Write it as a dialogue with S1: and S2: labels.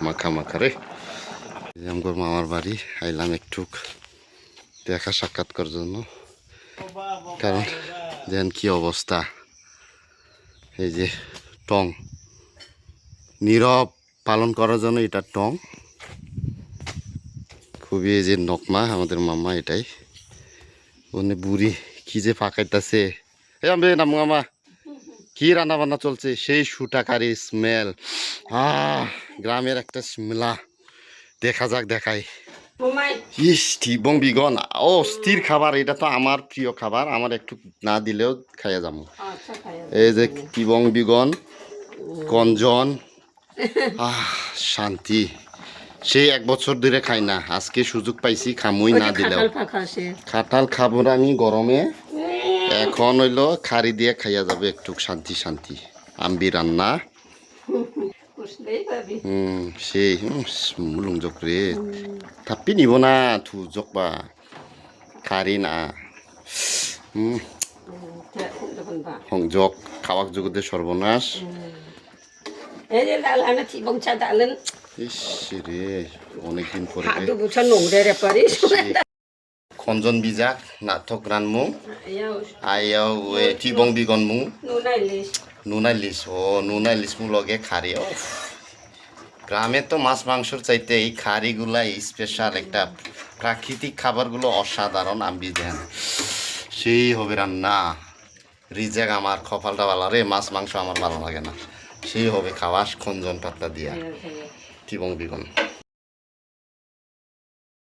S1: মাখা মাখা রে আমগর মামার বাড়ি, আইলাম একটু দেখা সাক্ষাৎ করার জন্য। কারণ দেন কি অবস্থা? এই যে টং। নীরব পালন করার জন্য এটা টং। খুবই এই যে নকমা, আমাদের মামা এটাই। ওনে বুড়ি, কি যে পাকাইতাছে। এ আমবে নাম মামা। কি রান্না বান্না চলছে? সেই সুটাকারি স্মেল আহ গ্রামের একটা স্মেলা দেখা যাক দেখাই। বিগন ও স্থির খাবার এটা তো আমার প্রিয় খাবার। আমার একটু না দিলেও খাইয়া যাব।
S2: আচ্ছা
S1: এই যে কিবং বিগন কঞ্জন। আহ শান্তি। সেই এক বছর ধরে খাই না। আজকে সুযোগ পাইছি খামুই না দিলেও।
S2: খাটাল পাখা আছে
S1: কাঁঠাল খাব আমি গরমে। এখন হইল খাড়ি দিয়ে খাইয়া যাবে একটু শান্তি শান্তি। আম্বি রান্না। হুম সেই মুলুং জক রে। থাপ্পি নিব না থু জকবা খারি না। হুম। সংযোগ খাওয়াক জগতে সর্বনাশ। অনেকদিন পরে খঞ্জন বিজাক নাথক রানমু
S2: ইয়াও
S1: আয়াও টিবং বিগন মু নুনাই লিস ও নুনাই লিস মু লগে খারি ও গ্রামে তো মাছ মাংসর চাইতে এই খারিগুলা স্পেশাল একটা প্রাকৃতিক খাবারগুলো অসাধারণ আমি দেন সেই হবে রান্না রিজেক আমার কপালটা ভালো রে মাছ মাংস আমার ভালো লাগে না সেই হবে খাওয়াস খঞ্জন পাতলা দিয়া টিবং বিগন